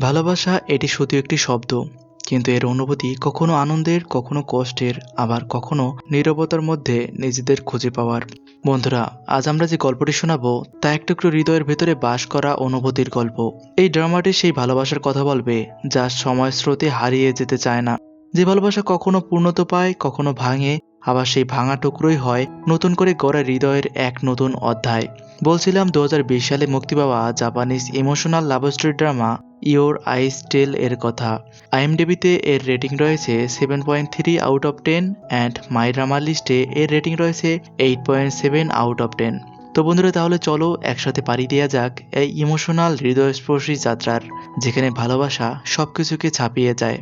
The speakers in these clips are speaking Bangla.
ভালোবাসা এটি শুধু একটি শব্দ, কিন্তু এর অনুভূতি কখনো আনন্দের, কখনো কষ্টের, আবার কখনো নিরবতার মধ্যে নিজেদের খুঁজে পাওয়ার। বন্ধুরা, আজ আমরা যে গল্পটি শোনাবো, তা একটু একটু হৃদয়ের ভেতরে বাস করা অনুভূতির গল্প। এই ড্রামাটি সেই ভালোবাসার কথা বলবে, যা সময় স্রোতে হারিয়ে যেতে চায় না। যে ভালোবাসা কখনো পূর্ণতা পায়, কখনো ভাঙে, আবার সেই ভাঙা টুকরোই হয় নতুন করে গড়া হৃদয়ের এক নতুন অধ্যায়। বলছিলাম দু হাজার বিশ সালে মুক্তি পাওয়া Japanese emotional love story drama your eyes tell এর কথা। আইএমডিবিতে এর রেটিং রয়েছে seven point three out of ten and my drama লিস্টে এর রেটিং রয়েছে eight point seven out of ten তো বন্ধুরা, তাহলে চলো একসাথে পাড়ি দেওয়া যাক এই ইমোশনাল হৃদয়স্পর্শী যাত্রার, যেখানে ভালোবাসা সব কিছুকে ছাপিয়ে যায়।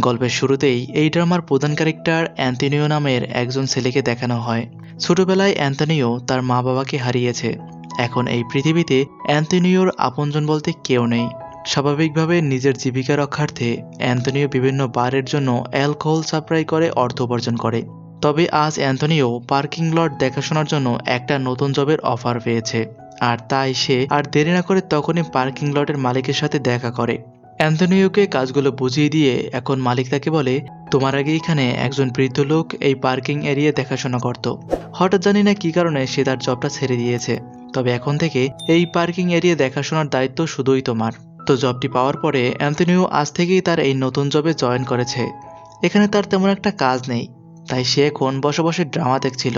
গল্পের শুরুতেই এই ড্রামার প্রধান ক্যারেক্টার অ্যান্থনিও নামের একজন ছেলেকে দেখানো হয়। ছোটবেলায় অ্যান্থনিও তার মা বাবাকে হারিয়েছে। এখন এই পৃথিবীতে অ্যান্থনিওর আপনজন বলতে কেউ নেই। স্বাভাবিকভাবে নিজের জীবিকা রক্ষার্থে অ্যান্থনিও বিভিন্ন বারের জন্য অ্যালকোহল সাপ্লাই করে অর্থ উপার্জন করে। তবে আজ অ্যান্থনিও পার্কিং লট দেখাশোনার জন্য একটা নতুন জবের অফার পেয়েছে। আর তাই সে আর দেরি না করে তখনই পার্কিং লটের মালিকের সাথে দেখা করে। অ্যান্থনিওকে কাজগুলো বুঝিয়ে দিয়ে এখন মালিক তাকে বলে, তোমার আগে এখানে একজন বৃদ্ধ লোক এই পার্কিং এরিয়া দেখাশোনা করত। হঠাৎ জানি না কি কারণে সে তার জবটা ছেড়ে দিয়েছে। তবে এখন থেকে এই পার্কিং এরিয়া দেখাশোনার দায়িত্ব শুধুই তোমার। তো জবটি পাওয়ার পরে অ্যান্থনিও আজ থেকেই তার এই নতুন জবে জয়েন করেছে। এখানে তার তেমন একটা কাজ নেই, তাই সে এখন বসে বসে ড্রামা দেখছিল।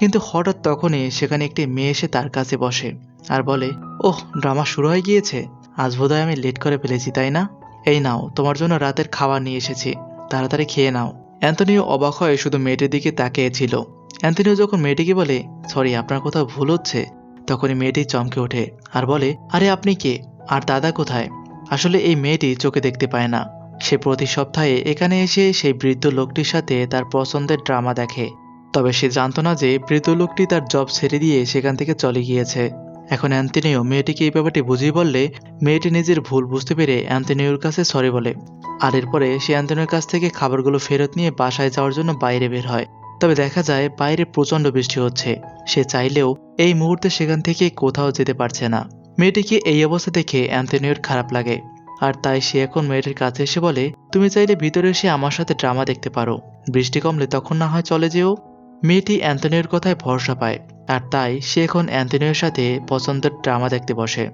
কিন্তু হঠাৎ তখনই সেখানে একটি মেয়ে এসে তার কাছে বসে আর বলে, ওহ, ড্রামা শুরু হয়ে গিয়েছে? আজ বোধহয় আমি লেট করে ফেলেছি, তাই না? এই নাও, তোমার জন্য রাতের খাবার নিয়ে এসেছি। তাড়াতাড়ি খেয়ে নাও। অ্যান্থনিও অবাক হয়ে শুধু মেয়েটির দিকে তাকিয়েছিল। অ্যান্থনিও যখন মেয়েটিকে বলে, সরি, আপনার কোথাও ভুল হচ্ছে? তখনই মেয়েটি চমকে ওঠে আর বলে, আরে, আপনি কে? আর দাদা কোথায়? আসলে এই মেয়েটি চোখে দেখতে পায় না। সে প্রতি সপ্তাহে এখানে এসে সেই বৃদ্ধ লোকটির সাথে তার পছন্দের ড্রামা দেখে। তবে সে জানতো না যে বৃদ্ধ লোকটি তার জব ছেড়ে দিয়ে সেখান থেকে চলে গিয়েছে। এখন অ্যান্থনিও মেয়েটিকে এই ব্যাপারটি বুঝিয়ে বললে, মেয়েটি নিজের ভুল বুঝতে পেরে অ্যান্থনিওর কাছে সরি বলে। আর এরপরে সে অ্যান্থনিওর কাছ থেকে খাবারগুলো ফেরত নিয়ে বাসায় যাওয়ার জন্য বাইরে বের হয়। তবে দেখা যায়, বাইরে প্রচণ্ড বৃষ্টি হচ্ছে। সে চাইলেও এই মুহূর্তে সেখান থেকে কোথাও যেতে পারছে না। মেয়েটিকে এই অবস্থা দেখে অ্যান্থনিওর খারাপ লাগে। আর তাই সে এখন মেয়েটির কাছে এসে বলে, তুমি চাইলে ভিতরে এসে আমার সাথে ড্রামা দেখতে পারো। বৃষ্টি কমলে তখন না হয় চলে যেও। মেয়েটি অ্যান্থনিওর কথায় ভরসা পায়। আর তাই সে এখন অ্যান্থনিওর সাথে পছন্দের ড্রামা দেখতে বসে।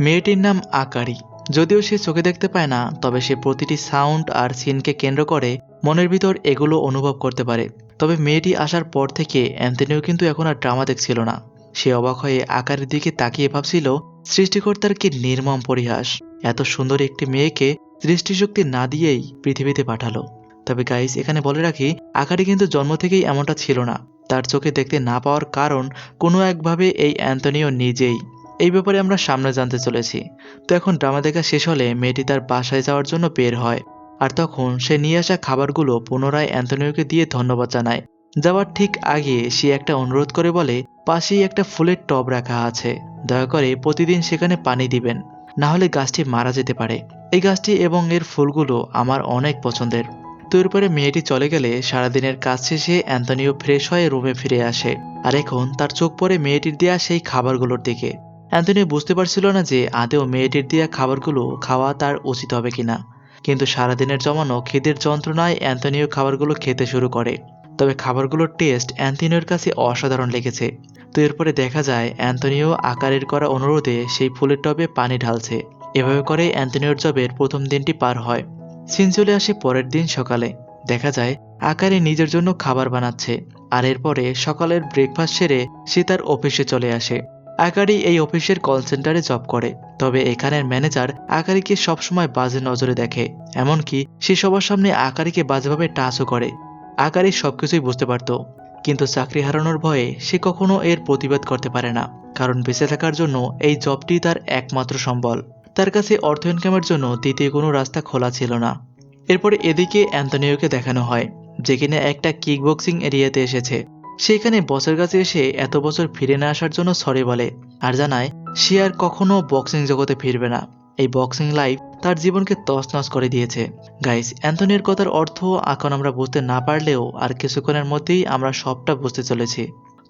মেয়েটির নাম আকারি। যদিও সে চোখে দেখতে পায় না, তবে সে প্রতিটি সাউন্ড আর সিনকে কেন্দ্র করে মনের ভিতর এগুলো অনুভব করতে পারে। তবে মেয়েটি আসার পর থেকে অ্যান্থনিও কিন্তু এখন আর ড্রামা দেখছিল না। সে অবাক হয়ে আকারের দিকে তাকিয়ে ভাবছিল, সৃষ্টিকর্তার কি নির্মম পরিহাস। এত সুন্দর একটি মেয়েকে সৃষ্টিশক্তি না দিয়েই পৃথিবীতে পাঠালো। তবে গাইস, এখানে বলে রাখি, আকারি কিন্তু জন্ম থেকেই এমনটা ছিল না। তার চোখে দেখতে না পাওয়ার কারণ কোনো একভাবে এই অ্যান্থনিও নিজেই। এই ব্যাপারে আমরা সামনে জানতে চলেছি। তো এখন ড্রামা দেখা শেষ হলে মেয়েটি তার বাসায় যাওয়ার জন্য বের হয়। আর তখন সে নিয়ে আসা খাবারগুলো পুনরায় অ্যান্টনিওকে দিয়ে ধন্যবাদ জানায়। যাওয়ার ঠিক আগে সে একটা অনুরোধ করে বলে, পাশেই একটা ফুলের টব রাখা আছে। দয়া করে প্রতিদিন সেখানে পানি দিবেন। না হলে গাছটি মারা যেতে পারে। এই গাছটি এবং এর ফুলগুলো আমার অনেক পছন্দের। তো এরপরে মেয়েটি চলে গেলে সারাদিনের কাজ শেষে অ্যান্টনিও ফ্রেশ হয়ে রুমে ফিরে আসে। আর এখন তার চোখ পড়ে মেয়েটির দেয়া সেই খাবারগুলোর দিকে। অ্যান্টনিও বুঝতে পারছিল না যে আদেও মেয়েটির দেয়া খাবারগুলো খাওয়া তার উচিত হবে কিনা। কিন্তু সারাদিনের জমানো খিদের যন্ত্রণায় অ্যান্টনিও খাবারগুলো খেতে শুরু করে। তবে খাবারগুলোর টেস্ট অ্যান্থনিওর কাছে অসাধারণ লেগেছে। তো এরপরে দেখা যায় অ্যান্থনিও আকারের করা অনুরোধে সেই ফুলের টবে পানি ঢালছে। এভাবে করে অ্যান্থনিওর জবের প্রথম দিনটি পার হয়। সিন চলে আসে পরের দিন সকালে। দেখা যায়, আকারে নিজের জন্য খাবার বানাচ্ছে, আর এরপরে সকালের ব্রেকফাস্ট সেরে সে তার অফিসে চলে আসে। আকারি এই অফিসের কল সেন্টারে জব করে, তবে এখানের ম্যানেজার আকারিকে সবসময় বাজে নজরে দেখে, এমনকি সে সবার সামনে আকারিকে বাজেভাবে টাচও করে। আকারি সবকিছুই বুঝতে পারত, কিন্তু চাকরি হারানোর ভয়ে সে কখনো এর প্রতিবাদ করতে পারে না, কারণ বেঁচে থাকার জন্য এই জবটি তার একমাত্র সম্বল। তার কাছে অর্থ ইনকামের জন্য দ্বিতীয় কোনো রাস্তা খোলা ছিল না। এরপরে এদিকে অ্যান্টনিওকে দেখানো হয়, যে কিনা একটা কিক বক্সিং এরিয়াতে এসেছে। সেখানে বসের কাছে এসে এত বছর ফিরে না আসার জন্য সরি বলে আর জানায়, সে আর কখনো বক্সিং জগতে ফিরবে না। এই বক্সিং লাইফ তার জীবনকে তছনছ করে দিয়েছে। গাইস অ্যান্থনির কথার অর্থ এখন আমরা বুঝতে না পারলেও আর কিছুক্ষণের মধ্যেই আমরা সবটা বুঝতে চলেছি।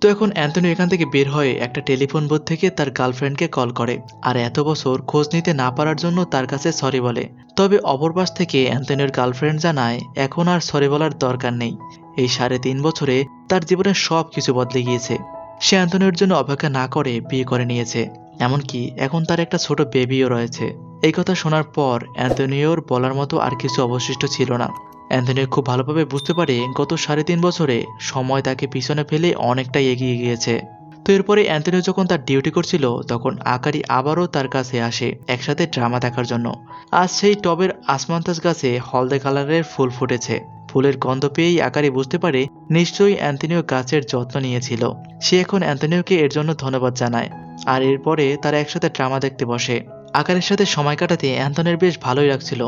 তো এখন অ্যান্থনি এখান থেকে বের হয়ে একটা টেলিফোন বুথ থেকে তার গার্লফ্রেন্ডকে কল করে, আর এত বছর খোঁজ নিতে না পারার জন্য তার কাছে সরি বলে। তবে অপর পাশ থেকে অ্যান্থনির গার্লফ্রেন্ড জানায়, এখন আর সরি বলার দরকার নেই। এই সাড়ে তিন বছরে তার জীবনে সব কিছু বদলে গিয়েছে। সে অ্যান্থনির জন্য অপেক্ষা না করে বিয়ে করে নিয়েছে। এমনকি এখন তার একটা ছোট বেবিও রয়েছে। এই কথা শোনার পর অ্যান্থনিওর বলার মতো আর কিছু অবশিষ্ট ছিল না। অ্যান্থনিও খুব ভালোভাবে বুঝতে পারে গত সাড়ে তিন বছরে সময় তাকে পিছনে ফেলে অনেকটাই এগিয়ে গিয়েছে। তো এরপরে অ্যান্থনিও যখন তার ডিউটি করছিল, তখন আকারি আবারও তার কাছে আসে একসাথে ড্রামা দেখার জন্য। আজ সেই টবের আসমান্তাস গাছে হলদে কালারের ফুল ফুটেছে। ফুলের গন্ধ পেয়েই আকারি বুঝতে পারে নিশ্চয়ই অ্যান্থনিও গাছের যত্ন নিয়েছিল। সে এখন অ্যান্থনিওকে এর জন্য ধন্যবাদ জানায়। আর এরপরে তারা একসাথে ড্রামা দেখতে বসে। আকারের সাথে সময় কাটাতে অ্যান্থনির বেশ ভালোই লাগছিল।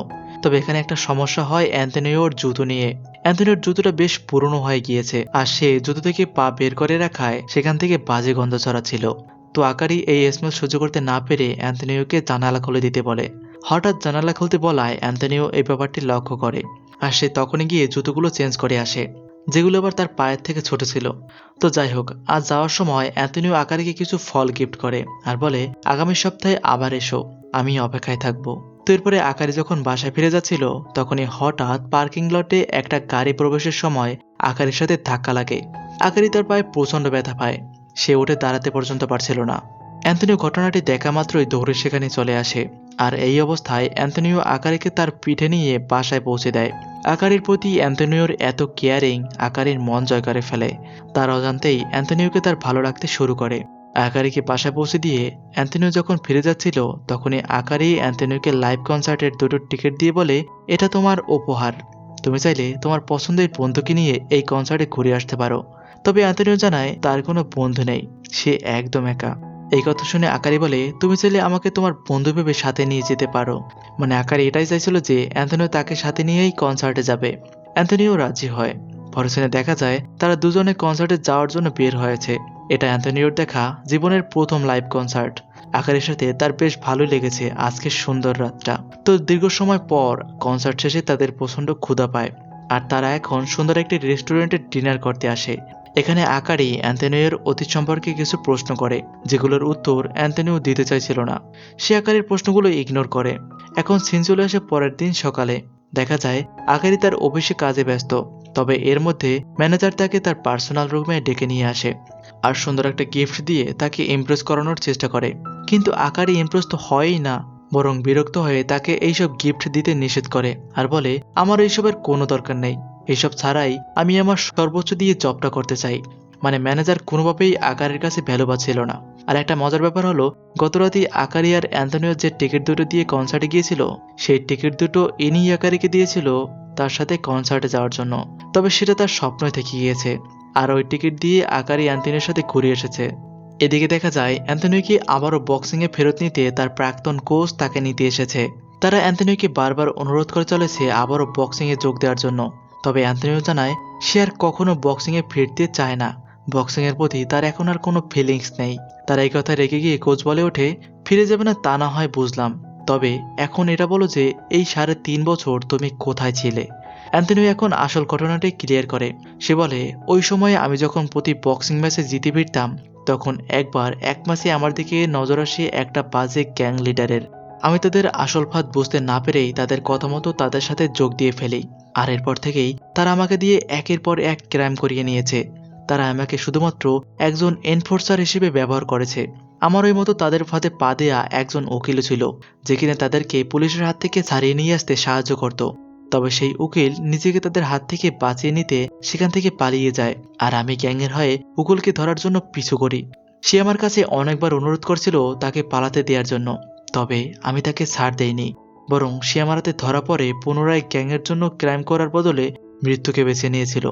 তবে এখানে একটা সমস্যা হয় অ্যান্থনিওর জুতো নিয়ে। অ্যান্থনিওর জুতোটা বেশ পুরনো হয়ে গিয়েছে আর সে জুতো থেকে পা বের করে রাখায় সেখান থেকে বাজে গন্ধ ছড়াচ্ছিল। তো আকারি এই স্মেল সহ্য করতে না পেরে অ্যান্থনিওকে জানালা খুলে দিতে বলে। হঠাৎ জানালা খুলতে বলায় অ্যান্থনিও এই ব্যাপারটি লক্ষ্য করে আর সে তখনই গিয়ে জুতোগুলো চেঞ্জ করে আসে, যেগুলো আবার তার পায়ের থেকে ছোট ছিল। তো যাই হোক, আজ যাওয়ার সময় অ্যান্থনিও আকারিকে কিছু ফল গিফট করে আর বলে, আগামী সপ্তাহে আবার এসো আমি অপেক্ষায় থাকব। তো এরপরে আকারি যখন বাসায় ফিরে যাচ্ছিল, তখনই হঠাৎ পার্কিং লটে একটা গাড়ি প্রবেশের সময় আকারির সাথে ধাক্কা লাগে। আকারি তার পায়ে প্রচণ্ড ব্যথা পায়। সে উঠে দাঁড়াতে পর্যন্ত পারছিল না। অ্যান্থনিও ঘটনাটি দেখা মাত্রই দৌড়ে সেখানে চলে আসে। আর এই অবস্থায় অ্যান্থনিও আকারিকে তার পিঠে নিয়ে বাসায় পৌঁছে দেয়। আকারির প্রতি অ্যান্থনিওর এত কেয়ারিং, আকারির মন জয় করে ফেলে। তার অজান্তেই অ্যান্থনিওকে তার ভালো লাগতে শুরু করে। আকারিকে বাসায় পৌঁছে দিয়ে অ্যান্থনিও যখন ফিরে যাচ্ছিল, তখনই আকারি অ্যান্থনিওকে লাইভ কনসার্টের দুটো টিকিট দিয়ে বলে, এটা তোমার উপহার। তুমি চাইলে তোমার পছন্দের বন্ধুকে নিয়ে এই কনসার্টে ঘুরে আসতে পারো। তবে অ্যান্থনিও জানায়, তার কোনো বন্ধু নেই। সে একদম একা। এই কথা শুনে আকারি বলে, তুমি চাইলে আমাকে তোমার বন্ধু ভেবে সাথে নিয়ে যেতে পারো। মানে আকারি এটাই চাইছিল যে অ্যান্থনিও তাকে সাথে নিয়েই কনসার্টে যাবে। অ্যান্থনিও রাজি হয়। পরে দেখা যায়, তারা দুজনে কনসার্টে যাওয়ার জন্য বের হয়েছে। এটা অ্যান্থনিওর দেখা জীবনের প্রথম লাইভ কনসার্ট আকারের সাথে তার বেশ ভালোই লেগেছে আজকের সুন্দর রাতটা। তো দীর্ঘ সময় পর কনসার্ট শেষে তাদের প্রচণ্ড ক্ষুধা পায়। আর তারা এখন সুন্দর একটি রেস্টুরেন্টে ডিনার করতে আসে। এখানে আকারি অ্যান্থনিওর অতীত সম্পর্কে কিছু প্রশ্ন করে, যেগুলোর উত্তর অ্যান্থনিও দিতে চাইছিল না। সে আকারির প্রশ্নগুলো ইগনোর করে। এখন সিন চলে আসে পরের দিন সকালে। দেখা যায় আকারি তার অফিসে কাজে ব্যস্ত। তবে এর মধ্যে ম্যানেজার তাকে তার পার্সোনাল রুমে ডেকে নিয়ে আসে আর সুন্দর একটা গিফট দিয়ে তাকে ইমপ্রেস করানোর চেষ্টা করে। কিন্তু আকারি ইমপ্রেস তো হয়ই না, বরং বিরক্ত হয়ে তাকে এইসব গিফট দিতে নিষেধ করে আর বলে, আমার এইসবের কোনো দরকার নেই। এইসব ছাড়াই আমি আমার সর্বোচ্চ দিয়ে জবটা করতে চাই। মানে ম্যানেজার কোনোভাবেই আকারের কাছে ভ্যালু পাচ্ছিল না। আর একটা মজার ব্যাপার হলো গতরাতে আকারি আর অ্যান্থনিও যে টিকিট দুটো দিয়ে কনসার্টে গিয়েছিল, সেই টিকিট দুটো ইনি আকারিকে দিয়েছিল তার সাথে কনসার্টে যাওয়ার জন্য। তবে সেটা তার স্বপ্নই থেকে গিয়েছে আর ওই টিকিট দিয়ে আকারি অ্যান্থনির সাথে ঘুরে এসেছে। এদিকে দেখা যায় অ্যান্থনিকে আবারও বক্সিংয়ে ফেরত নিতে তার প্রাক্তন কোচ তাকে নিতে এসেছে। তারা অ্যান্থনিকে বারবার অনুরোধ করে চলেছে আবারও বক্সিংয়ে যোগ দেওয়ার জন্য। তবে অ্যান্থনিও জানায়, সে আর কখনো বক্সিংয়ে ফিরতে চায় না। বক্সিংয়ের প্রতি তার এখন আর কোনো ফিলিংস নেই। তার এই কথা রেগে গিয়ে কোচ বলে ওঠে, ফিরে যাবে না তা না হয় বুঝলাম। তবে এখন এটা বলো যে, এই সাড়ে তিন বছর তুমি কোথায় ছিলে? অ্যান্থনিও এখন আসল ঘটনাটি ক্লিয়ার করে। সে বলে, ওই সময়ে আমি যখন প্রতি বক্সিং ম্যাচে জিতে ফিরতাম, তখন একবার এক মাসে আমার দিকে নজর আসে একটা বাজে গ্যাং লিডারের আমি তাদের আসল ফাঁদ বুঝতে না পেরেই তাদের কথা মতো তাদের সাথে যোগ দিয়ে ফেলি। আর এরপর থেকেই তারা আমাকে দিয়ে একের পর এক ক্রাইম করিয়ে নিয়েছে। তারা আমাকে শুধুমাত্র একজন এনফোর্সার হিসেবে ব্যবহার করেছে। আমার ওই মতো তাদের ফাঁদে পা দেয়া একজন উকিলও ছিল, যে কিনা তাদেরকে পুলিশের হাত থেকে ছাড়িয়ে নিয়ে আসতে সাহায্য করত। তবে সেই উকিল নিজেকে তাদের হাত থেকে বাঁচিয়ে নিতে সেখান থেকে পালিয়ে যায়, আর আমি গ্যাংয়ের হয়ে উকিলকে ধরার জন্য পিছু করি। সে আমার কাছে অনেকবার অনুরোধ করছিল তাকে পালাতে দেওয়ার জন্য, তবে আমি তাকে ছাড় দেইনি, বরং সে আমার হাতে ধরা পড়ে পুনরায় গ্যাংয়ের জন্য ক্রাইম করার বদলে মৃত্যুকে বেছে নিয়েছিল।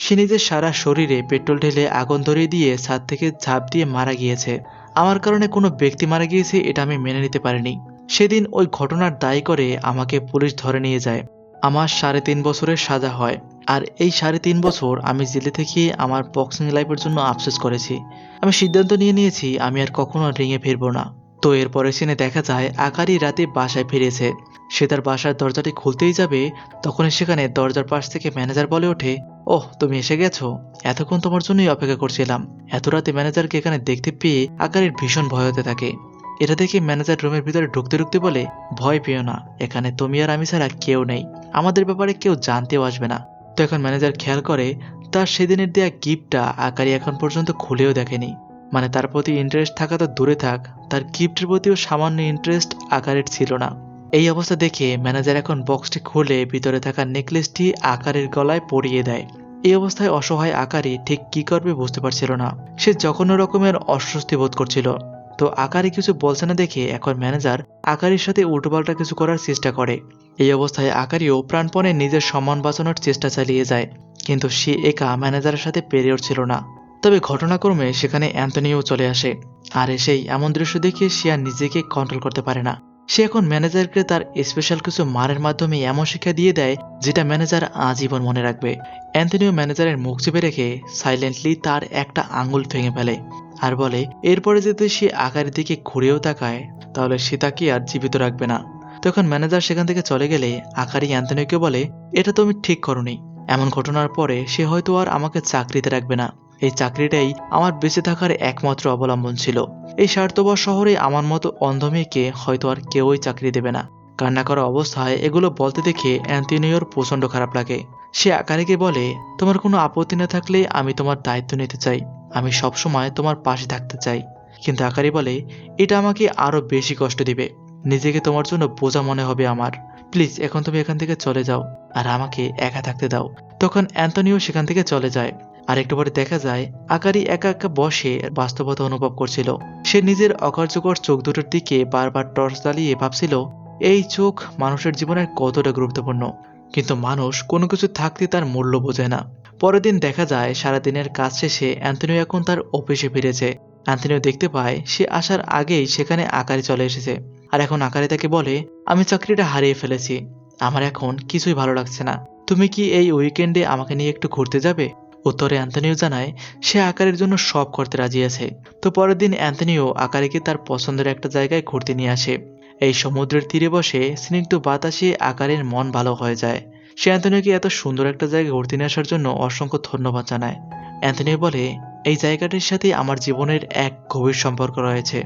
সে নিজের সারা শরীরে পেট্রোল ঢেলে আগুন ধরিয়ে দিয়ে ছাদ থেকে ঝাঁপ দিয়ে মারা গিয়েছে। আমার কারণে কোনো ব্যক্তি মারা গিয়েছে এটা আমি মেনে নিতে পারিনি। সেদিন ওই ঘটনার দায়ী করে আমাকে পুলিশ ধরে নিয়ে যায়। আমার সাড়ে তিন বছরের সাজা হয়। আর এই সাড়ে তিন বছর আমি জেলে থেকে আমার বক্সিং লাইফের জন্য আফসোস করেছি। আমি সিদ্ধান্ত নিয়ে নিয়েছি, আমি আর কখনো রিংয়ে ফিরবো না। তো এরপরে সিনে দেখা যায়, আকারি রাতে বাসায় ফিরেছে। সে তার বাসার দরজাটি খুলতেই যাবে তখন সেখানে দরজার পাশ থেকে ম্যানেজার বলে ওঠে, ওহ, তুমি এসে গেছো? এতক্ষণ তোমার জন্যই অপেক্ষা করছিলাম। এত রাতে ম্যানেজারকে এখানে দেখতে পেয়ে আকারের ভীষণ ভয় হতে থাকে। এটা দেখে ম্যানেজার রুমের ভিতরে ঢুকতে ঢুকতে বলে, ভয় পেও না, এখানে তুমি আর আমি ছাড়া কেউ নেই। আমাদের ব্যাপারে কেউ জানতেও আসবে না। তো এখন ম্যানেজার খেয়াল করে, তার সেদিনের দেয়া গিফটটা আকারি এখন পর্যন্ত খুলেও দেখেনি। মানে তার প্রতি ইন্টারেস্ট থাকা তো দূরে থাক, তার গিফটের প্রতিও সামান্য ইন্টারেস্ট আকারের ছিল না। এই অবস্থা দেখে ম্যানেজার এখন বক্সটি খুলে ভিতরে থাকা নেকলেসটি আকারের গলায় পরিয়ে দেয়। এই অবস্থায় অসহায় আকারি ঠিক কি করবে বুঝতে পারছিল না। সে জঘন্য রকমের অস্বস্তি বোধ করছিল। তো আকারি কিছু বলছে না দেখে এখন ম্যানেজার আকারির সাথে উল্টোপাল্টা কিছু করার চেষ্টা করে। এই অবস্থায় আকারিও প্রাণপণে নিজের সম্মান বাঁচানোর চেষ্টা চালিয়ে যায়। কিন্তু সে একা ম্যানেজারের সাথে পেরে উঠছিল না। তবে ঘটনাক্রমে সেখানে অ্যান্টনিও চলে আসে। আর এসেই এমন দৃশ্য দেখে আর নিজেকে কন্ট্রোল করতে পারে না। সে এখন ম্যানেজারকে তার স্পেশাল কিছু মারের মাধ্যমে এমন শিক্ষা দিয়ে দেয়, যেটা ম্যানেজার আজীবন মনে রাখবে। অ্যান্টনিও ম্যানেজারের মুখ চেপে রেখে সাইলেন্টলি তার একটা আঙুল ভেঙে ফেলে আর বলে, এরপরে যদি সে আকারের দিকে ঘুরেও তাকায়, তাহলে সে তাকে আর জীবিত রাখবে না। তখন ম্যানেজার সেখান থেকে চলে গেলে আকারি অ্যান্টনিওকে বলে, এটা তুমি ঠিক করনি। এমন ঘটনার পরে সে হয়তো আর আমাকে চাকরিতে রাখবে না। এই চাকরিটাই আমার বেঁচে থাকার একমাত্র অবলম্বন ছিল। এই স্বার্থপর শহরে আমার মতো অন্ধ মেয়েকে হয়তো আর কেউই চাকরি দেবে না। কান্না করা অবস্থায় এগুলো বলতে দেখে অ্যান্টনিওর প্রচণ্ড খারাপ লাগে। সে আকারিকে বলে, তোমার কোনো আপত্তি না থাকলে আমি তোমার দায়িত্ব নিতে চাই। আমি সবসময় তোমার পাশে থাকতে চাই। কিন্তু আকারি বলে, এটা আমাকে আরও বেশি কষ্ট দিবে। নিজেকে তোমার জন্য বোঝা মনে হবে আমার। প্লিজ, এখন তুমি এখান থেকে চলে যাও। আর আমাকে একা থাকতে দাও। তখন অ্যান্টনিও সেখান থেকে চলে যায়। আর একটু পরে দেখা যায়, আকারি একা একা বসে বাস্তবতা অনুভব করছিল। সে নিজের অকার্যকর চোখ দুটোর দিকে বারবার টর্চ জ্বালিয়ে ভাবছিল, এই চোখ মানুষের জীবনের কতটা গুরুত্বপূর্ণ? কিন্তু মানুষ কোনো কিছু থাকতে তার মূল্য বোঝে না। পরের দিন দেখা যায় সারাদিনের কাজ শেষে অ্যান্টনিও এখন তার অফিসে ফিরেছে। অ্যান্টনিও দেখতে পায়, সে আসার আগেই সেখানে আকারে চলে এসেছে। আর এখন আকারে তাকে বলে, আমি চাকরিটা হারিয়ে ফেলেছি। আমার এখন কিছুই ভালো লাগছে না। তুমি কি এই উইকেন্ডে আমাকে নিয়ে একটু ঘুরতে যাবে? উত্তরে অ্যান্থনিও জানায়, সে আকারের জন্য সব করতে রাজি আছে। তো পরের দিন অ্যান্থনিও আকারিকে তার পছন্দের একটা জায়গায় ঘুরতে নিয়ে আসে। এই সমুদ্রের তীরে বসে স্নিগ্ধ বাতাসে আকারের মন ভালো হয়ে যায়। সে অ্যান্থনিওকে এত সুন্দর একটা জায়গায় ঘুরতে নিয়ে আসার জন্য অসংখ্য ধন্যবাদ জানায়। অ্যান্থনিও বলে, এই জায়গাটির সাথে আমার জীবনের এক গভীর সম্পর্ক রয়েছে।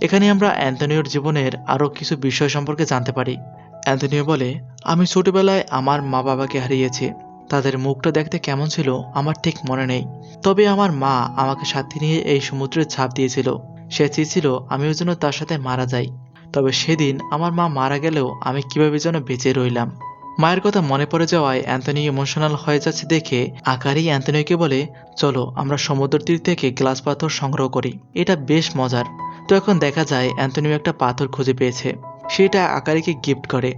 এখানে আমরা অ্যান্থনিওর জীবনের আরও কিছু বিষয় সম্পর্কে জানতে পারি। অ্যান্থনিও বলে, আমি ছোটবেলায় আমার মা বাবাকে হারিয়েছি। তাদের মুখটা দেখতে কেমন ছিল আমার ঠিক মনে নেই। তবে আমার মা আমাকে সাথে নিয়ে এই সমুদ্রে ছাপ দিয়েছিল। সে চেয়েছিল আমিও যেন তার সাথে মারা যাই। তবে সেদিন আমার মা মারা গেলেও আমি কীভাবে যেন বেঁচে রইলাম। মায়ের কথা মনে পড়ে যাওয়ায় অ্যান্থনি ইমোশনাল হয়ে যাচ্ছে দেখে আকারই অ্যান্থনিকে বলে, চলো, আমরা সমুদ্র তীর থেকে গ্লাস পাথর সংগ্রহ করি। এটা বেশ মজার। তো এখন দেখা যায় অ্যান্থনিও একটা পাথর খুঁজে পেয়েছে। সেটা আকারিকে গিফট করে।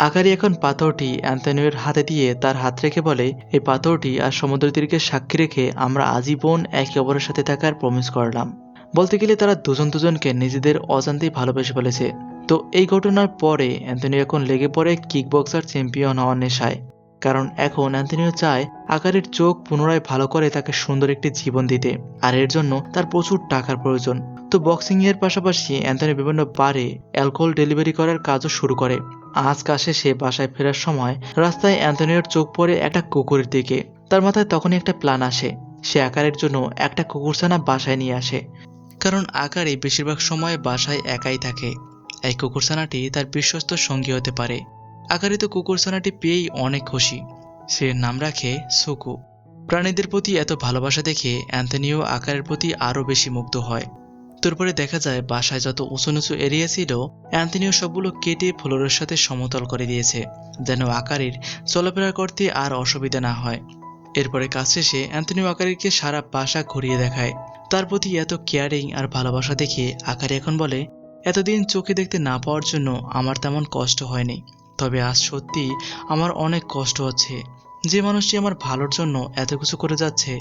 আকারি এখন পাথরটি অ্যান্থনিওর হাতে দিয়ে তার হাত রেখে বলে, এই পাথরটি আর সমুদ্র তীরকে সাক্ষী রেখে আমরা আজীবন একে অপরের সাথে থাকার প্রমিস করলাম। বলতে গেলে তারা দুজন দুজনকে নিজেদের অজান্তেই ভালোবেসে ফেলেছে। তো এই ঘটনার পরে অ্যান্থনি এখন লেগে পড়ে কিক বক্সার চ্যাম্পিয়ন হওয়ার নেশায়। কারণ এখন অ্যান্থনিও চায় আকারের চোখ পুনরায় ভালো করে তাকে সুন্দর একটি জীবন দিতে, আর এর জন্য তার প্রচুর টাকার প্রয়োজন। তো বক্সিং এর পাশাপাশি অ্যান্থনি বিভিন্ন বারে অ্যালকোহল ডেলিভারি করার কাজও শুরু করে। আজ কাজ সে বাসায় ফেরার সময় রাস্তায় অ্যান্থনিওর চোখ পড়ে একটা কুকুরের দিকে। তার মাথায় তখনই একটা প্ল্যান আসে। সে আকারের জন্য একটা কুকুরছানা বাসায় নিয়ে আসে। কারণ আকারে বেশিরভাগ সময় বাসায় একাই থাকে। এই কুকুরছানাটি তার বিশ্বস্ত সঙ্গী হতে পারে। আকারে তো কুকুরছানাটি পেয়েই অনেক খুশি। সে নাম রাখে সুকু। প্রাণীদের প্রতি এত ভালোবাসা দেখে অ্যান্থনিও আকারের প্রতি আরও বেশি মুগ্ধ হয়। তারপরে দেখা যায়, বাসায় যত উঁচু নিচু এরিয়া ছিল, অ্যান্থনিও সবগুলো কেটে ফ্লোরের সাথে সমতল করে দিয়েছে, যেন আকারের চলাফেরা করতে আর অসুবিধা না হয়। এরপরে কাজ শেষে অ্যান্থনিও আকারিকে সারা বাসা ঘুরিয়ে দেখায়। তার প্রতি এত কেয়ারিং আর ভালোবাসা দেখে আকারি এখন বলে, এতদিন চোখে দেখতে না পাওয়ার জন্য আমার তেমন কষ্ট হয়নি। তবে আজ সত্যি আমার অনেক কষ্ট হচ্ছে। যে মানুষটি আমার ভালোর জন্য এত কিছু করে যাচ্ছে,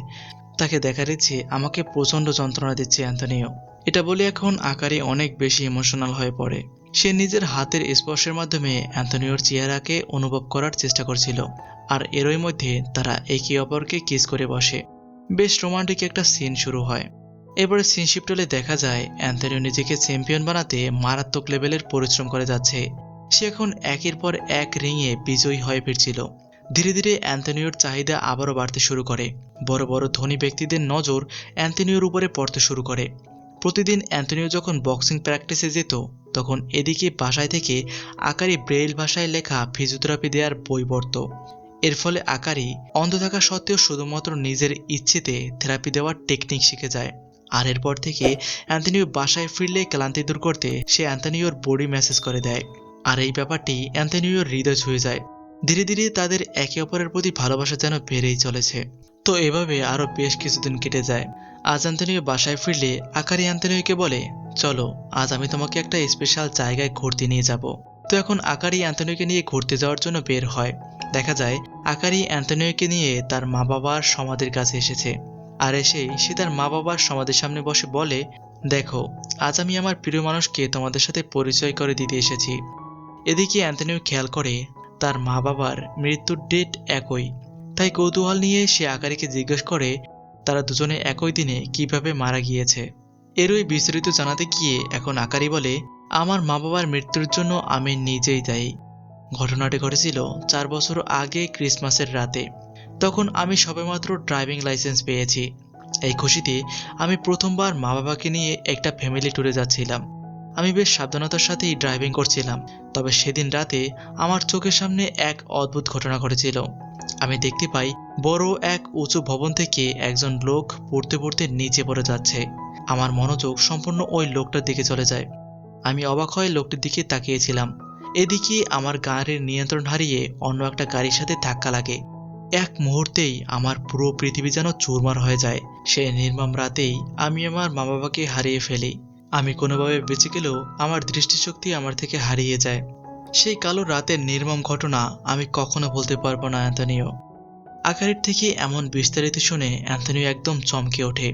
তাকে দেখা দিচ্ছে আমাকে প্রচণ্ড যন্ত্রণা দিচ্ছে অ্যান্থনিও। এটা বলে এখন আকারে অনেক বেশি ইমোশনাল হয়ে পড়ে। সে নিজের হাতের স্পর্শের মাধ্যমে অ্যান্থনিওর চেহারাকে অনুভব করার চেষ্টা করছিল, আর এরই মধ্যে তারা একে অপরকে কিস করে বসে। বেশ রোমান্টিক একটা সিন শুরু হয়। এবারে সিনশিপটলে দেখা যায়, অ্যান্থনিও নিজেকে চ্যাম্পিয়ন বানাতে মারাত্মক লেভেলের পরিশ্রম করে যাচ্ছে। সে এখন একের পর এক রিংয়ে বিজয়ী হয়ে ফিরছিল। ধীরে ধীরে অ্যান্থনিওর চাহিদা আবারও বাড়তে শুরু করে। বড় বড় ধনী ব্যক্তিদের নজর অ্যান্থনিওর উপরে পড়তে শুরু করে। প্রতিদিন অ্যান্থনিও যখন বক্সিং প্র্যাকটিসে যেত, তখন এদিকে বাসায় থেকে আকারি ব্রেইল ভাষায় লেখা ফিজিওথেরাপি দেওয়ার বই পড়ত। এর ফলে আকারি অন্ধ থাকা সত্ত্বেও শুধুমাত্র নিজের ইচ্ছেতে থেরাপি দেওয়ার টেকনিক শিখে যায়। আর এরপর থেকে অ্যান্থনিও বাসায় ফিরলে ক্লান্তি দূর করতে সে অ্যান্থনিওর বডি ম্যাসেজ করে দেয়। আর এই ব্যাপারটি অ্যান্থনিওর হৃদয় ছুঁয়ে যায়। ধীরে ধীরে তাদের একে অপরের প্রতি ভালোবাসা যেন বেড়েই চলেছে। তো এভাবে আরও বেশ কিছুদিন কেটে যায়। আজ অ্যান্থনিও বাসায় ফিরলে আকারি অ্যান্থনিওকে বলে, চলো, আজ আমি তোমাকে একটা স্পেশাল জায়গায় ঘুরতে নিয়ে যাব। তো এখন আকারি অ্যান্থনিওকে নিয়ে ঘুরতে যাওয়ার জন্য বের হয়। দেখা যায় আকারি অ্যান্থনিওকে নিয়ে তার মা বাবার সমাধির কাছে এসেছে। আর এসেই সে তার মা বাবার সমাধির সামনে বসে বলে, দেখো, আজ আমি আমার প্রিয় মানুষকে তোমাদের সাথে পরিচয় করে দিতে এসেছি। এদিকে অ্যান্থনিও খেয়াল করে তার মা বাবার মৃত্যুর ডেট একই। তাই কৌতূহল নিয়ে সে আকারিকে জিজ্ঞেস করে, তারা দুজনে একই দিনে কীভাবে মারা গিয়েছে? এরই বিস্তারিত জানাতে গিয়ে এখন আকারি বলে, আমার মা বাবার মৃত্যুর জন্য আমি নিজেই দায়ী। ঘটনাটি ঘটেছিল চার বছর আগে ক্রিসমাসের রাতে। তখন আমি সবেমাত্র ড্রাইভিং লাইসেন্স পেয়েছি। এই খুশিতে আমি প্রথমবার মা বাবাকে নিয়ে একটা ফ্যামিলি ট্যুরে যাচ্ছিলাম। আমি বেশ সাবধানতার সাথেই ড্রাইভিং করছিলাম। তবে সেদিন রাতে আমার চোখের সামনে এক অদ্ভুত ঘটনা ঘটেছিল। আমি দেখতে পাই বড় এক উঁচু ভবন থেকে একজন লোক পড়তে পড়তে নিচে পড়ে যাচ্ছে। আমার মনোযোগ সম্পূর্ণ ওই লোকটার দিকে চলে যায়। আমি অবাক হয়ে লোকটির দিকে তাকিয়েছিলাম। এদিকে আমার গাড়ির নিয়ন্ত্রণ হারিয়ে অন্য একটা গাড়ির সাথে ধাক্কা লাগে। এক মুহূর্তেই আমার পুরো পৃথিবী যেন চুরমার হয়ে যায়। সে নির্মম রাতেই আমি আমার মা বাবাকে হারিয়ে ফেলি। আমি কোনোভাবে বেঁচে গেলেও আমার দৃষ্টিশক্তি আমার থেকে হারিয়ে যায়। সেই কালো রাতের নির্মম ঘটনা আমি কখনো বলতে পারব না অ্যান্থনিও আকারের থেকে এমন বিস্তারিত শুনে অ্যান্থনিও একদম চমকে ওঠে।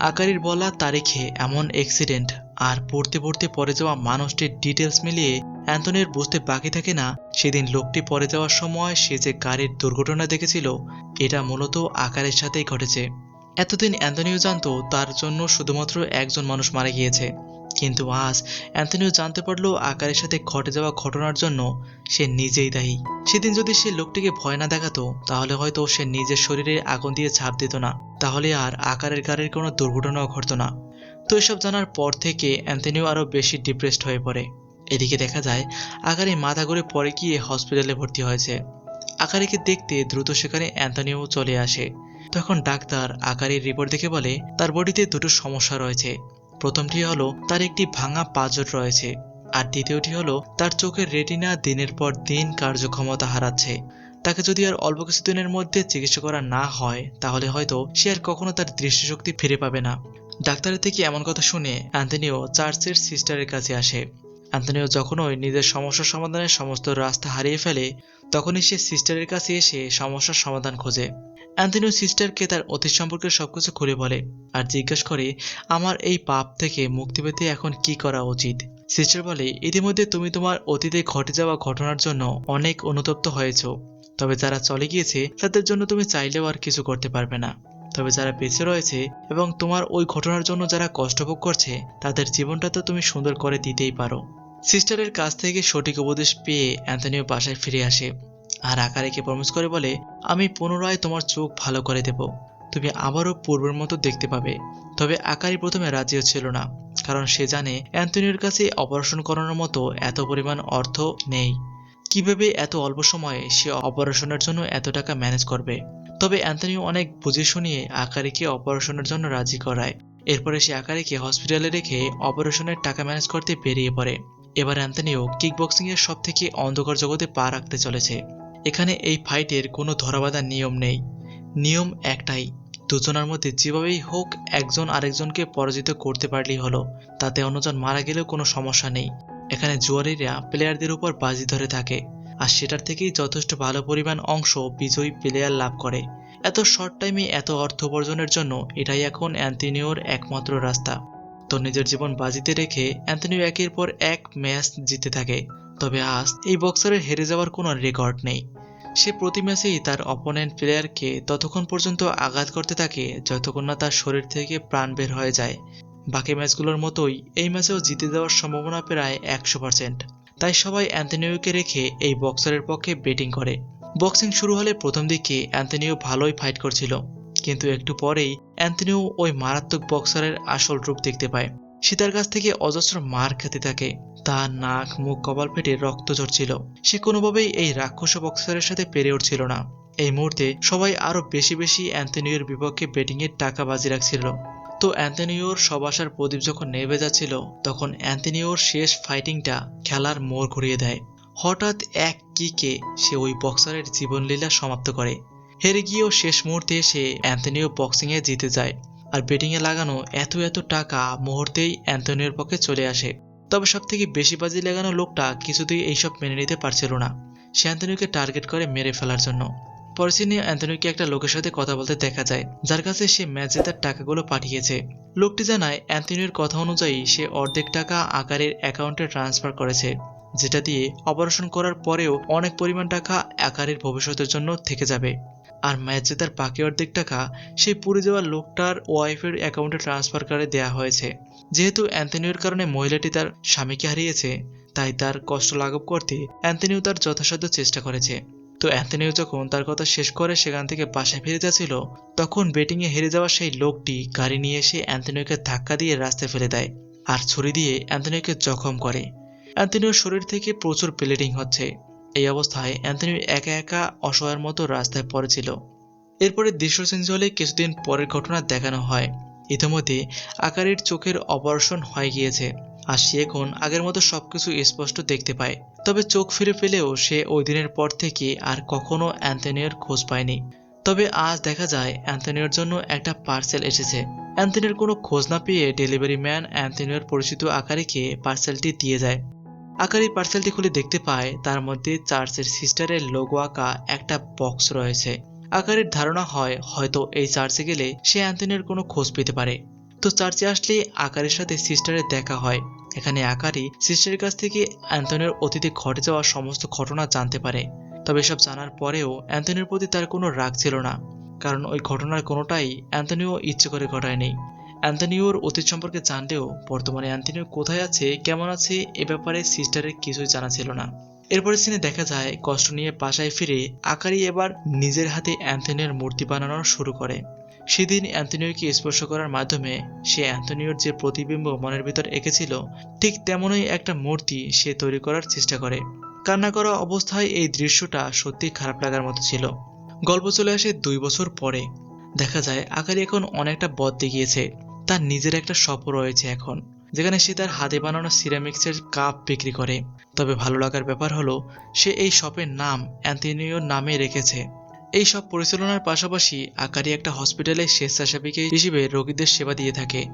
আকারের বলা তারিখে এমন অ্যাক্সিডেন্ট আর পড়তে পড়তে পড়ে যাওয়া মানুষটির ডিটেলস মিলিয়ে অ্যান্থনির বুঝতে বাকি থাকে না, সেদিন লোকটি পড়ে যাওয়ার সময় সে যে গাড়ির দুর্ঘটনা দেখেছিল, এটা মূলত আকারের সাথেই ঘটেছে। এতদিন অ্যান্থনিও জানতো তার জন্য শুধুমাত্র একজন মানুষ মারা গিয়েছে। কিন্তু আজ অ্যান্থনিও জানতে পারল আকারের সাথে ঘটে যাওয়া ঘটনার জন্য সে নিজেই দায়ী। সেদিন যদি সে লোকটিকে ভয় না দেখাতো, তাহলে হয়তো সে নিজের শরীরে আগুন দিয়ে ছাপ দিত না। তাহলে আর আকারের গাড়ির কোনো দুর্ঘটনাও ঘটতো না। তো এসব জানার পর থেকে অ্যান্থনিও আরও বেশি ডিপ্রেসড হয়ে পড়ে। এদিকে দেখা যায়, আকারে মাথা ঘুরে পরে গিয়ে হসপিটালে ভর্তি হয়েছে। আকারিকে দেখতে দ্রুত সেখানে অ্যান্থনিও চলে আসে। তখন ডাক্তার আকারের রিপোর্ট দেখে বলে, তার বডিতে দুটো সমস্যা রয়েছে। প্রথমটি হলো, তার একটি ভাঙা পাজর রয়েছে। আর দ্বিতীয়টি হলো, তার চোখের রেটিনা দিনের পর দিন কার্যক্ষমতা হারাচ্ছে। তাকে যদি আর অল্প কিছুদিনের মধ্যে চিকিৎসা করা না হয়, তাহলে হয়তো সে আর কখনো তার দৃষ্টিশক্তি ফিরে পাবে না। ডাক্তারের থেকে এমন কথা শুনে অ্যান্থনিও চার্চের সিস্টারের কাছে আসে। অ্যান্থনিও ওই নিজের সমস্যার সমাধানের সমস্ত রাস্তা হারিয়ে ফেলে, তখনই সে সিস্টারের কাছে এসে সমস্যার সমাধান খোঁজে। অ্যান্থনিও সিস্টারকে তার অতীত সম্পর্কে সবকিছু খুলে বলে আর জিজ্ঞেস করে, আমার এই পাপ থেকে মুক্তি পেতে এখন কি করা উচিত? সিস্টার বলে, ইতিমধ্যে তুমি তোমার অতীতে ঘটে যাওয়া ঘটনার জন্য অনেক অনুতপ্ত হয়েছ। তবে যারা চলে গিয়েছে, তাদের জন্য তুমি চাইলেও আর কিছু করতে পারবে না। তবে যারা বেঁচে রয়েছে এবং তোমার ওই ঘটনার জন্য যারা কষ্টভোগ করছে, তাদের জীবনটা তো তুমি সুন্দর করে দিতেই পারো। সিস্টারের কাছ থেকে সঠিক উপদেশ পেয়ে অ্যান্থনিও বাসায় ফিরে আসে আর আকারেকে প্রমিস করে বলে, আমি পুনরায় তোমার চোখ ভালো করে দেব। তুমি আবারও পূর্বের মতো দেখতে পাবে। তবে আকারি প্রথমে রাজিও ছিল না, কারণ সে জানে অ্যান্থনিওর কাছে অপারেশন করানোর মতো এত পরিমাণ অর্থ নেই। কীভাবে এত অল্প সময়ে সে অপারেশনের জন্য এত টাকা ম্যানেজ করবে? তবে অ্যান্থনিও অনেক বুঝে শুনিয়ে আকারিকে অপারেশনের জন্য রাজি করায়। এরপরে সে আকারিকে হসপিটালে রেখে অপারেশনের টাকা ম্যানেজ করতে বেরিয়ে পড়ে। এবার অ্যান্থনিও কিক বক্সিং এর সব থেকে অন্ধকার জগতে পা রাখতে চলেছে। এখানে এই ফাইটের কোনো ধরাবাঁধা নিয়ম নেই। নিয়ম একটাই, দুজনের মধ্যে যেভাবেই হোক একজন আরেকজনকে পরাজিত করতে পারলেই হলো, তাতে অন্যজন মারা গেলেও কোনো সমস্যা নেই। এখানে জুয়ারিরা প্লেয়ারদের উপর বাজি ধরে থাকে, আর সেটার থেকেই যথেষ্ট ভালো পরিমাণ অংশ বিজয়ী প্লেয়ার লাভ করে। এত শর্ট টাইমে এত অর্থ উপার্জনের জন্য এটাই এখন অ্যান্থনিওর একমাত্র রাস্তা। তো নিজের জীবন বাজিতে রেখে অ্যান্থনিও একের পর এক ম্যাচ জিতে থাকে। তবে আজ এই বক্সারের হেরে যাওয়ার কোনো রেকর্ড নেই। সে প্রতি ম্যাচেই তার অপোনেন্ট প্লেয়ারকে ততক্ষণ পর্যন্ত আঘাত করতে থাকে যতক্ষণ না তার শরীর থেকে প্রাণ বের হয়ে যায়। বাকি ম্যাচগুলোর মতোই এই ম্যাচেও জিতে দেওয়ার সম্ভাবনা প্রায় একশো পার্সেন্ট। তাই সবাই অ্যান্থনিওকে রেখে এই বক্সারের পক্ষে ব্যাটিং করে। বক্সিং শুরু হলে প্রথম দিকে অ্যান্থনিও ভালোই ফাইট করছিল। কিন্তু একটু পরেই অ্যান্থনিও ওই মারাত্মক বক্সারের আসল রূপ দেখতে পায়। সে তার কাছ থেকে অজস্র মার খেতে থাকে। তার নাক, মুখ কপাল ফেটে রক্ত ঝরছিল। সে কোনোভাবেই এই রাক্ষস বক্সারের সাথে পেরে উঠছিল না। এই মুহূর্তে সবাই আরও বেশি বেশি অ্যান্থনিওর বিপক্ষে ব্যাটিংয়ের টাকা বাজি রাখছিল। তো অ্যান্থনিওর সব আসার প্রদীপ যখন নেভে যাচ্ছিল, তখন অ্যান্থনিওর শেষ ফাইটিংটা খেলার মোড় ঘুরিয়ে দেয়। হঠাৎ এক কিকে সে ওই বক্সারের জীবনলীলা সমাপ্ত করে। হেরে গিয়েও শেষ মুহূর্তে এসে অ্যান্থনিও বক্সিংয়ে জিতে যায়। আর ব্যাটিংয়ে লাগানো এত এত টাকা মুহূর্তেই অ্যান্থনিওর পক্ষে চলে আসে। তবে সব থেকে বেশি বাজি লাগানো লোকটা কিছুতেই এইসব মেনে নিতে পারছিল না। সে অ্যান্থনিওকে টার্গেট করে মেরে ফেলার জন্য। পরে সিনে অ্যান্থনিওকে একটা লোকের সাথে কথা বলতে দেখা যায়, যার কাছে সে ম্যাচ জেতার টাকাগুলো পাঠিয়েছে। লোকটি জানায় অ্যান্থনিওর কথা অনুযায়ী সে অর্ধেক টাকা আকারের অ্যাকাউন্টে ট্রান্সফার করেছে, যেটা দিয়ে অপারেশন করার পরেও অনেক পরিমাণ টাকা আকারের ভবিষ্যতের জন্য থেকে যাবে। আর ম্যাচ জেতার বাকি অর্ধেক টাকা সেই পুড়ে যাওয়া লোকটার ওয়াইফের অ্যাকাউন্টে ট্রান্সফার করে দেয়া হয়েছে। যেহেতু অ্যান্থনিওর কারণে মহিলাটি তার স্বামীকে হারিয়েছে, তাই তার কষ্ট লাঘব করতে অ্যান্থনিও তার যথাসাধ্য চেষ্টা করেছে। তো অ্যান্থনিও যখন তার কথা শেষ করে সেখান থেকে বাসায় ফিরে যাচ্ছিল, তখন বেটিংয়ে হেরে যাওয়া সেই লোকটি গাড়ি নিয়ে এসে অ্যান্থনিওকে ধাক্কা দিয়ে রাস্তায় ফেলে দেয় আর ছুরি দিয়ে অ্যান্থনিওকে জখম করে। অ্যান্থনিওর শরীর থেকে প্রচুর ব্লিডিং হচ্ছে। এই অবস্থায় অ্যান্থনিও একা একা অসহায়ের মতো রাস্তায় পড়েছিল। এরপরে দৃশ্য চেঞ্জ হলে কিছুদিন পরের ঘটনা দেখানো হয়। ইতিমধ্যে আকারের চোখের অপারেশন হয়ে গিয়েছে, আর সে এখন আগের মতো সবকিছু স্পষ্ট দেখতে পায়। তবে চোখ ফিরে পেলেও সে ওই দিনের পর থেকে আর কখনো অ্যান্থনিওর খোঁজ পায়নি। তবে আজ দেখা যায় অ্যান্থনিওর জন্য একটা পার্সেল এসেছে। অ্যান্থনিওর কোনো খোঁজ না পেয়ে ডেলিভারি ম্যান অ্যান্থনিওর পরিচিত আকারিকে পার্সেলটি দিয়ে যায়। আকারি পার্সেলটি খুলে দেখতে পায়, তার মধ্যে চার্চের সিস্টারের লোগো আঁকা একটা বক্স রয়েছে। আকারের ধারণা হয়, হয়তো এই চার্চে গেলে সে অ্যান্থনির কোনো খোঁজ পেতে পারে। তো চার্চে আসলে আকারের সাথে সিস্টারের দেখা হয়। এখানে আকারি সিস্টারের কাছ থেকে অ্যান্থনিওর অতীতে ঘটে যাওয়া সমস্ত ঘটনা জানতে পারে। তবে এসব জানার পরেও অ্যান্থনিওর প্রতি তার কোনো রাগ ছিল না। কারণ ওই ঘটনার কোনোটাই অ্যান্থনিও ইচ্ছে করে ঘটায়নি। অ্যান্থনিওর অতীত সম্পর্কে জানলেও বর্তমানে অ্যান্থনিও কোথায় আছে, কেমন আছে, এ ব্যাপারে সিস্টারের কিছুই জানা ছিল না। এরপরে সিনে দেখা যায়, কষ্ট নিয়ে বাসায় ফিরে আকারি এবার নিজের হাতে অ্যান্থনিওর মূর্তি বানানো শুরু করে। সেদিন অ্যান্থনিওকে স্পর্শ করার মাধ্যমে সে অ্যান্থনিওর যে প্রতিবিম্ব মনের ভিতর এঁকেছিল, ঠিক তেমনই একটা মূর্তি সে তৈরি করার চেষ্টা করে। কান্না করা অবস্থায় এই দৃশ্যটা সত্যি খারাপ লাগার মতো ছিল। গল্প চলে আসে দুই বছর পরে। দেখা যায় আকারি এখন অনেকটা বদ গিয়েছে তার নিজের একটা শপ রয়েছে এখন, যেখানে সে তার হাতে বানানো সিরামিক্সের কাপ বিক্রি করে। তবে ভালো লাগার ব্যাপার হলো, সে এই শপের নাম অ্যান্থনিওর নামে রেখেছে। এই সব পরিচালনার পাশাপাশি আকারি একটা হসপিটালে স্বেচ্ছাসেবিকা হিসেবে রোগীদের সেবা দিয়ে থাকে।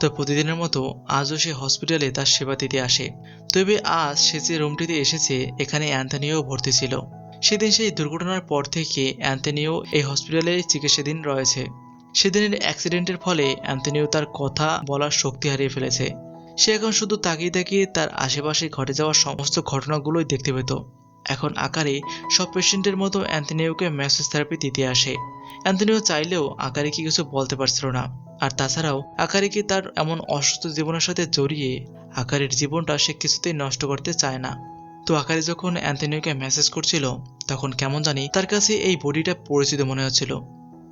তো প্রতিদিনের মতো আজও সে হসপিটালে তার সেবা দিতে আসে। তবে আজ সে যে রুমটিতে এসেছে, এখানে অ্যান্থনিও ভর্তি ছিল। সেদিন সেই দুর্ঘটনার পর থেকে অ্যান্থনিও এই হসপিটালে চিকিৎসাধীন রয়েছে। সেদিনের অ্যাক্সিডেন্টের ফলে অ্যান্থনিও তার কথা বলার শক্তি হারিয়ে ফেলেছে। সে এখন শুধু তাকিয়ে তাকিয়ে তার আশেপাশে ঘটে যাওয়া সমস্ত ঘটনাগুলোই দেখতে পেত। এখন আকারে সব পেশেন্টের মতো অ্যান্থনিওকে ম্যাসেজ থেরাপি দিতে আসে। অ্যান্থনিও চাইলেও আকারিকে কিছু বলতে পারছিল না। আর তাছাড়াও আকারিকে তার এমন অসুস্থ জীবনের সাথে জড়িয়ে আকারের জীবনটা সে কিছুতেই নষ্ট করতে চায় না। তো আকারি যখন অ্যান্থনিওকে মেসেজ করছিল, তখন কেমন জানি তার কাছে এই বডিটা পরিচিত মনে হচ্ছিল।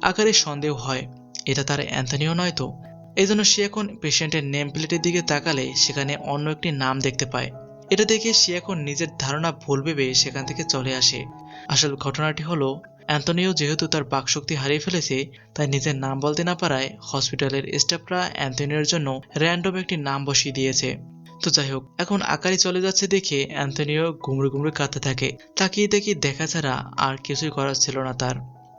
আকারের সন্দেহ হয়, এটা তার অ্যান্থনিও নয় তো? এই জন্য সে এখন পেশেন্টের নেম প্লেটের দিকে তাকালে সেখানে অন্য একটি নাম দেখতে পায়। এটা দেখে সে এখন নিজের ধারণা ভুল ভেবে সেখান থেকে চলে আসে। আসল ঘটনাটি হলো, অ্যান্থনিও যেহেতু তার বাকশক্তি হারিয়ে ফেলেছে, তাই নিজের নাম বলতে না পারায় হসপিটালের স্টাফরা অ্যান্টনিওর জন্য র্যান্ডম একটি নাম বসিয়ে দিয়েছে। তো যাই হোক, এখন আকারি চলে যাচ্ছে দেখে অ্যান্টনিও গুমড়ে গুমড়ে কাঁদতে থাকে। তাকিয়ে তাকিয়ে দেখা ছাড়া আর কিছুই করার ছিল না তার।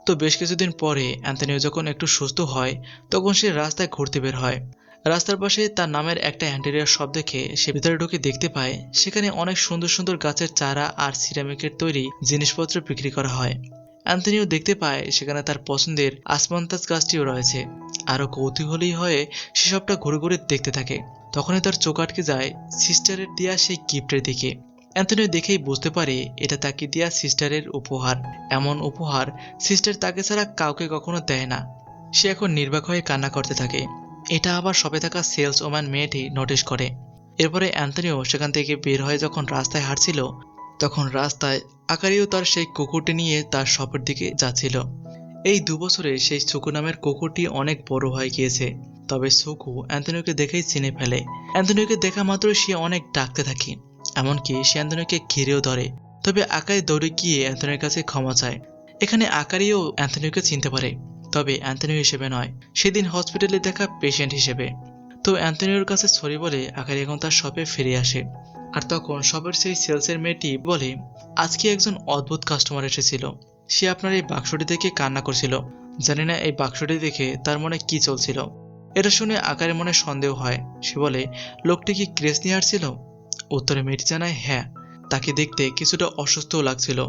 তো বেশ কিছুদিন পরে অ্যান্টনিও যখন একটু সুস্থ হয়, তখন সে রাস্তায় ঘুরতে বের হয়। রাস্তার পাশে তার নামের একটা অ্যান্টেরিয়ার শপ দেখে সে ভিতরে ঢুকে দেখতে পায়, সেখানে অনেক সুন্দর সুন্দর গাছের চারা আর সিরামিকের তৈরি জিনিসপত্র বিক্রি করা হয়। অ্যান্থনিও দেখতে পায় সেখানে তার পছন্দের আসমান্তাজ গাছটিও রয়েছে। আরও কৌতূহলী হয়ে সেসবটা ঘুরে ঘুরে দেখতে থাকে। তখনই তার চোখ আটকে যায় সিস্টারের দেওয়া সেই গিফটের দিকে। অ্যান্থনিও দেখেই বুঝতে পারে এটা তাকে দেয়া সিস্টারের উপহার। এমন উপহার সিস্টার তাকে ছাড়া কাউকে কখনো দেয় না। সে এখন নির্বাক হয়ে কান্না করতে থাকে। এটা আবার সবে থাকা সেলস ওম্যান মেয়েটি নোটিশ করে। এরপরে অ্যান্থনিও সেখান থেকে বের হয়ে যখন রাস্তায় হাঁটছিল তখন রাস্তায় আকারিও তার সেই কুকুরটি নিয়ে তার শপের দিকে যাচ্ছিল। এই দু বছরে সেই সুকু নামের কুকুরটি অনেক বড় হয়ে গিয়েছে, তবে সুকু অ্যান্থনিওকে দেখেই চিনে ফেলে। অ্যান্থনিওকে দেখা মাত্র সে অনেক ডাকতে থাকে, এমনকি সে অ্যান্থনিওকে ঘিরেও ধরে। তবে আকারি দৌড়ে গিয়ে অ্যান্থনির কাছে ক্ষমা চায়। এখানে আকারিও অ্যান্থনিওকে চিনতে পারে, তবে অ্যান্থনিও হিসেবে নয়, সেদিন হসপিটালে দেখা পেশেন্ট হিসেবে। তো অ্যান্থনিওর কাছে সরি বলে আকারি এখন তার শপে ফিরে আসে। আর তখন শপের সেই সেলসের মেয়েটি বলে, আজকে একজন অদ্ভুত কাস্টমার এসেছিল। সে আপনার এই বাক্সটি দেখে কান্না করছিল। জানি না এই বাক্সটি দেখে তার মনে কি চলছিল। এটা শুনে আকারের মনে সন্দেহ হয়। সে বলে, লোকটি কি ক্রেস নিয়ে আসছিল? উত্তরে মেয়েটি জানায় হ্যাঁ। তাকে দেখতে কিছুটা অসুস্থও লাগছিল।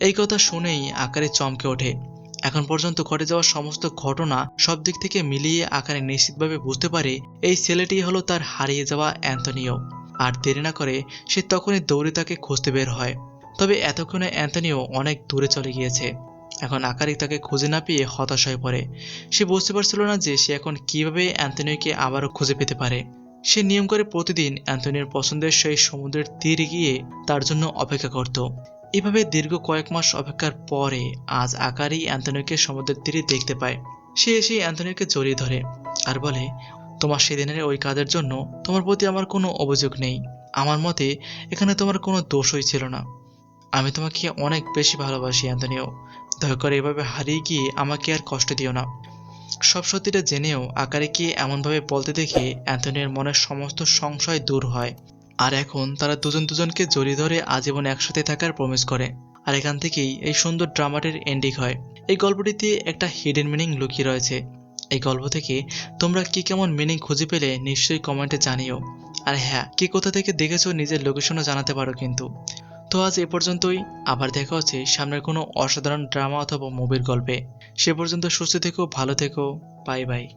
এই কথা শুনেই আকারে চমকে ওঠে। এখন পর্যন্ত ঘটে যাওয়া সমস্ত ঘটনা সব দিক থেকে মিলিয়ে আকারে নিশ্চিতভাবে বুঝতে পারে এই ছেলেটি হলো তার হারিয়ে যাওয়া অ্যান্থনিও। আর দেরি না করে সে তখনই দৌড়ে তাকে খুঁজতে বের হয়। তবে এতক্ষণে অ্যান্থনিও অনেক দূরে চলে গিয়েছে। এখন আকারে তাকে খুঁজে না পেয়ে হতাশ হয়ে পড়ে। সে বুঝতে পারছিল না যে সে এখন কীভাবে অ্যান্থনিওকে আবারও খুঁজে পেতে পারে। সে নিয়ম করে প্রতিদিন অ্যান্থনির পছন্দের সেই সমুদ্রের তীরে গিয়ে তার জন্য অপেক্ষা করত। এভাবে দীর্ঘ কয়েক মাস অপেক্ষার পরে আজ আকারই অ্যান্থনিওকে সমুদ্রের তীরে দেখতে পায়। সে এসে অ্যান্থনিওকে জড়িয়ে ধরে আর বলে তোমার সেদিনের ওই কাজের জন্য তোমার প্রতি আমার কোনো অভিযোগ নেই। আমার মতে এখানে তোমার কোনো দোষই ছিল না। আমি তোমাকে অনেক বেশি ভালোবাসি অ্যান্থনিও দয়া করে এভাবে হারিয়ে গিয়ে আমাকে আর কষ্ট দিও না। সব সত্যিটা জেনেও আকারেকে এমনভাবে বলতে দেখে অ্যান্থনির মনের সমস্ত সংশয় দূর হয়। আর এখন তারা দুজন দুজনকে জড়িয়ে ধরে আজীবন একসাথে থাকার প্রমিস করে। আর এখান থেকেই এই সুন্দর ড্রামাটির এন্ডিং হয়। এই গল্পটিতে একটা হিডেন মিনিং লুকিয়ে রয়েছে। এই গল্প থেকে তোমরা কি কেমন মিনিং খুঁজে পেলে নিশ্চয়ই কমেন্টে জানিও। আর হ্যাঁ কি কোথা থেকে দেখেছ নিজের লোকেশনও জানাতে পারো কিন্তু। তো আজ এ পর্যন্তই, আবার দেখা হচ্ছে সামনের কোনো অসাধারণ ড্রামা অথবা মুভির গল্পে। সে পর্যন্ত সুস্থ থেকো, ভালো থেকো বাই বাই